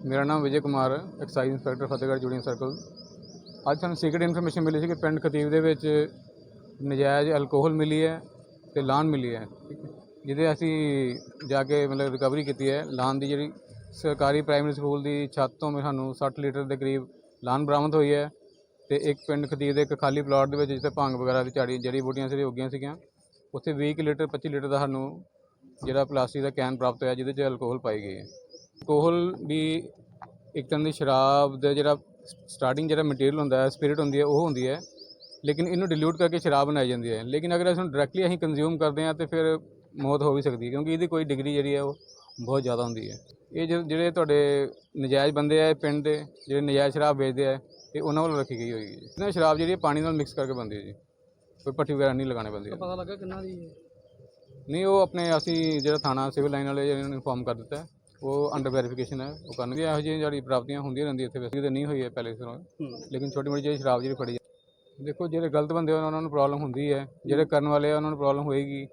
ਮੇਰਾ ਨਾਮ Vijay Kumar excise inspector, Fatehgarh ਜੁਡੀਅਨ ਸਰਕਲ। ਅੱਜ ਸਾਨੂੰ ਸੀਕ੍ਰੀਟ ਇਨਫੋਰਮੇਸ਼ਨ ਮਿਲੀ ਸੀ ਕਿ ਪਿੰਡ ਖਤੀਬ ਦੇ ਵਿੱਚ ਨਜਾਇਜ਼ ਅਲਕੋਹਲ ਮਿਲੀ ਹੈ ਤੇ ਲਾਨ ਮਿਲੀ ਹੈ ਜਿਹਦੇ ਅਸੀਂ ਜਾ ਕੇ ਮਤਲਬ ਰਿਕਵਰੀ ਕੀਤੀ ਹੈ। ਲਾਨ ਦੀ ਜਿਹੜੀ ਸਰਕਾਰੀ ਪ੍ਰਾਇਮਰੀ ਸਕੂਲ ਦੀ ਛੱਤ ਤੋਂ ਵੀ ਸਾਨੂੰ 60 ਲੀਟਰ ਦੇ ਕਰੀਬ ਲਾਨ ਬਰਾਮਦ ਹੋਈ ਹੈ ਤੇ ਇੱਕ ਪਿੰਡ ਖਤੀਬ ਦੇ ਇੱਕ ਖਾਲੀ ਪਲਾਟ ਦੇ ਵਿੱਚ ਜਿੱਥੇ ਭੰਗ ਵਗੈਰਾ ਦੀ ਝਾੜੀ, ਜੜੀ ਬੂਟੀਆਂ ਸੀ ਉੱਗੀਆਂ ਸੀਗੀਆਂ, ਉੱਥੇ 20 ਕੁ ਲੀਟਰ 25 ਲੀਟਰ ਦਾ ਸਾਨੂੰ ਜਿਹੜਾ ਪਲਾਸਟਿਕ ਦਾ ਕੈਨ ਪ੍ਰਾਪਤ ਹੋਇਆ, ਜਿਹਦੇ 'ਚ ਅਲਕੋਹਲ ਪਾਈ ਗਈ ਹੈ। ਅਲਕੋਹਲ ਵੀ ਇੱਕ ਤਰ੍ਹਾਂ ਦੀ ਸ਼ਰਾਬ ਦਾ ਜਿਹੜਾ ਸਟਾਰਟਿੰਗ ਜਿਹੜਾ ਮਟੀਰੀਅਲ ਹੁੰਦਾ ਹੈ ਸਪਿਰਿਟ ਹੁੰਦੀ ਹੈ ਉਹ ਹੁੰਦੀ ਹੈ। ਲੇਕਿਨ ਇਹਨੂੰ ਡਿਲੂਟ ਕਰਕੇ ਸ਼ਰਾਬ ਬਣਾਈ ਜਾਂਦੀ ਹੈ। ਲੇਕਿਨ ਅਗਰ ਇਸ ਨੂੰ ਡਾਇਰੈਕਟਲੀ ਅਸੀਂ ਕੰਜ਼ਿਊਮ ਕਰਦੇ ਹਾਂ ਤੇ ਫਿਰ ਮੌਤ ਹੋ ਵੀ ਸਕਦੀ ਹੈ ਕਿਉਂਕਿ ਇਹਦੀ ਕੋਈ ਡਿਗਰੀ ਜਿਹੜੀ ਹੈ ਉਹ ਬਹੁਤ ਜ਼ਿਆਦਾ ਹੁੰਦੀ ਹੈ। ਇਹ ਜਿਹੜੇ- ਤੁਹਾਡੇ ਨਜਾਇਜ਼ ਬੰਦੇ ਆ ਪਿੰਡ ਦੇ ਜਿਹੜੇ ਨਜਾਇਜ਼ ਸ਼ਰਾਬ ਵੇਚਦੇ ਆ ਇਹ ਉਹਨਾਂ ਵੱਲੋਂ ਰੱਖੀ ਗਈ ਹੋਈ ਹੈ ਇਹਨਾਂ ਸ਼ਰਾਬ ਜਿਹੜੀ ਹੈ ਪਾਣੀ ਨਾਲ ਮਿਕਸ ਕਰਕੇ ਬਣਦੀ ਹੈ ਜੀ। ਕੋਈ ਭੱਠੀ ਵਗੈਰਾ ਨਹੀਂ ਲਗਾਉਣੀ ਪੈਂਦੀ। ਪਤਾ ਲੱਗਾ ਕਿੰਨਾ ਦੀ ਹੈ? ਨਹੀਂ ਉਹ ਆਪਣੇ ਅਸੀਂ ਜਿਹੜਾ ਥਾਣਾ ਸਿਵਲ ਲਾਈਨ ਵਾਲੇ ਜਿਹਨਾਂ ਨੂੰ ਇਨਫੋਰਮ ਕਰ ਦਿੱਤਾ ਹੈ, ਉਹ ਅੰਡਰ ਵੈਰੀਫਿਕੇਸ਼ਨ ਹੈ ਉਹ ਕਰਨਗੇ। ਇਹੋ ਜਿਹੀਆਂ ਜਿਹੜੀ ਪ੍ਰਾਪਤੀਆਂ ਹੁੰਦੀਆਂ ਰਹਿੰਦੀਆਂ ਇੱਥੇ ਵੈਸੇ। ਤਾਂ ਨਹੀਂ ਹੋਈ ਹੈ ਪਹਿਲੇ ਤੋਂ ਹੂੰ। ਲੇਕਿਨ ਛੋਟੀ ਮੋਟੀ ਜਿਹੜੀ ਸ਼ਰਾਬ ਜਿਹੜੀ ਫੜੀ ਹੈ। ਦੇਖੋ ਜਿਹੜੇ ਗਲਤ ਬੰਦੇ ਆ, ਉਹਨਾਂ ਨੂੰ ਪ੍ਰੋਬਲਮ ਹੁੰਦੀ ਹੈ। ਜਿਹੜੇ ਕਰਨ ਵਾਲੇ ਆ ਉਹਨਾਂ ਨੂੰ ਪ੍ਰੋਬਲਮ ਹੋਏਗੀ।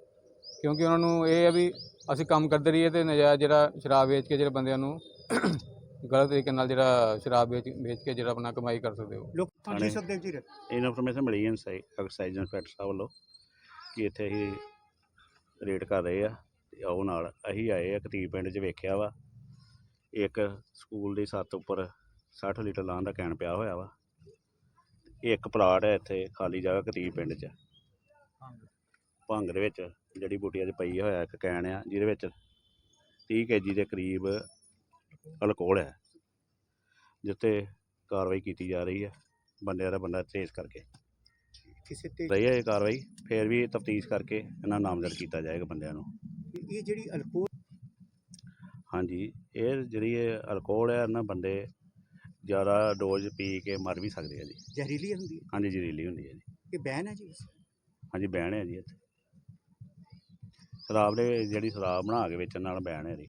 ਕਿਉਂਕਿ ਉਹਨਾਂ ਨੂੰ ਇਹ ਹੈ ਵੀ ਅਸੀਂ ਕੰਮ ਕਰਦੇ ਰਹੀਏ ਤੇ ਨਜਾਇਜ਼ ਜਿਹੜਾ ਸ਼ਰਾਬ ਵੇਚ ਕੇ ਜਿਹੜੇ ਬੰਦਿਆਂ ਨੂੰ ਗਲਤ ਤਰੀਕੇ ਨਾਲ ਜਿਹੜਾ ਸ਼ਰਾਬ ਵੇਚ ਵੇਚ ਕੇ ਜਿਹੜਾ ਆਪਣਾ ਕਮਾਈ ਕਰ ਸਕਦੇ ਹੋ। ਲੋਕ ਹਾਂਜੀ ਸੁਖਦੇਵ ਜੀ। ਇਨਫੋਰਮੇਸ਼ਨ ਮਿਲੀ ਹੈ ਐਕਸਾਈਜ਼ ਇੰਸਪੈਕਟਰ ਸਾਹਿਬ ਵੱਲੋਂ ਕਿ ਇੱਥੇ ਅਸੀਂ ਰੇਡ ਕਰ ਰਹੇ ਆ। ਆਓ ਨਾਲ ਅਸੀਂ ਆਏ ਆ ਕਤੀਬ ਪਿੰਡ 'ਚ ਵੇਖਿਆ ਵਾ। ਇੱਕ ਸਕੂਲ ਦੀ ਛੱਤ ਉੱਪਰ 60 ਲੀਟਰ ਲਾਣ ਦਾ ਕੈਨ ਪਿਆ ਹੋਇਆ ਵਾ। ਇੱਕ ਪਲਾਟ ਹੈ ਇੱਥੇ ਖਾਲੀ ਜਗ੍ਹਾ ਕਤੀਬ ਪਿੰਡ 'ਚ। ਭੰਗ। ਦੇ ਵਿੱਚ ਜੜੀ ਬੂਟੀਆਂ 'ਚ ਪਈ ਹੋਇਆ ਇੱਕ ਕੈਨ ਆ ਜਿਹਦੇ ਵਿੱਚ 30 ਕੇਜੀ ਦੇ ਕਰੀਬ ਅਲਕੋਹਲ ਹੈ ਜਿੱਤੇ ਕਾਰਵਾਈ ਕੀਤੀ ਜਾ ਰਹੀ ਹੈ ਬੰਦਿਆਂ ਦਾ ਬੰਦਾ ਟ੍ਰੇਸ ਕਰਕੇ। ਕਿਸੇ ਤੇ ਰਹੀ ਹੈ ਇਹ ਕਾਰਵਾਈ? ਫਿਰ ਵੀ ਤਫਤੀਸ਼ ਕਰਕੇ ਇਹਨਾਂ ਨਾਮਜ਼ਦ ਕੀਤਾ ਜਾਏਗਾ ਬੰਦਿਆਂ ਨੂੰ। ਇਹ ਜਿਹੜੀ ਅਲਕੋਹਲ ਹਾਂਜੀ ਇਹ ਜਿਹੜੀ ਇਹ ਅਲਕੋਹਲ ਹੈ ਨਾ ਬੰਦੇ ਜ਼ਿਆਦਾ ਡੋਜ਼ ਪੀ ਕੇ ਮਰ ਵੀ ਸਕਦੇ ਆ ਜੀ। ਜ਼ਹਿਰੀਲੀ ਹੁੰਦੀ ਹੈ? ਹਾਂਜੀ ਜ਼ਹਿਰੀਲੀ ਹੁੰਦੀ ਹੈ ਜੀ। ਇਹ ਬੈਨ ਹੈ ਜੀ ਹਾਂਜੀ ਬੈਨ ਹੈ ਜੀ ਇੱਥੇ। ਸ਼ਰਾਬ ਦੇ ਜਿਹੜੀ ਸ਼ਰਾਬ ਬਣਾ ਕੇ ਵੇਚਣ ਨਾਲ ਬੈਨ ਹੈ ਜੀ।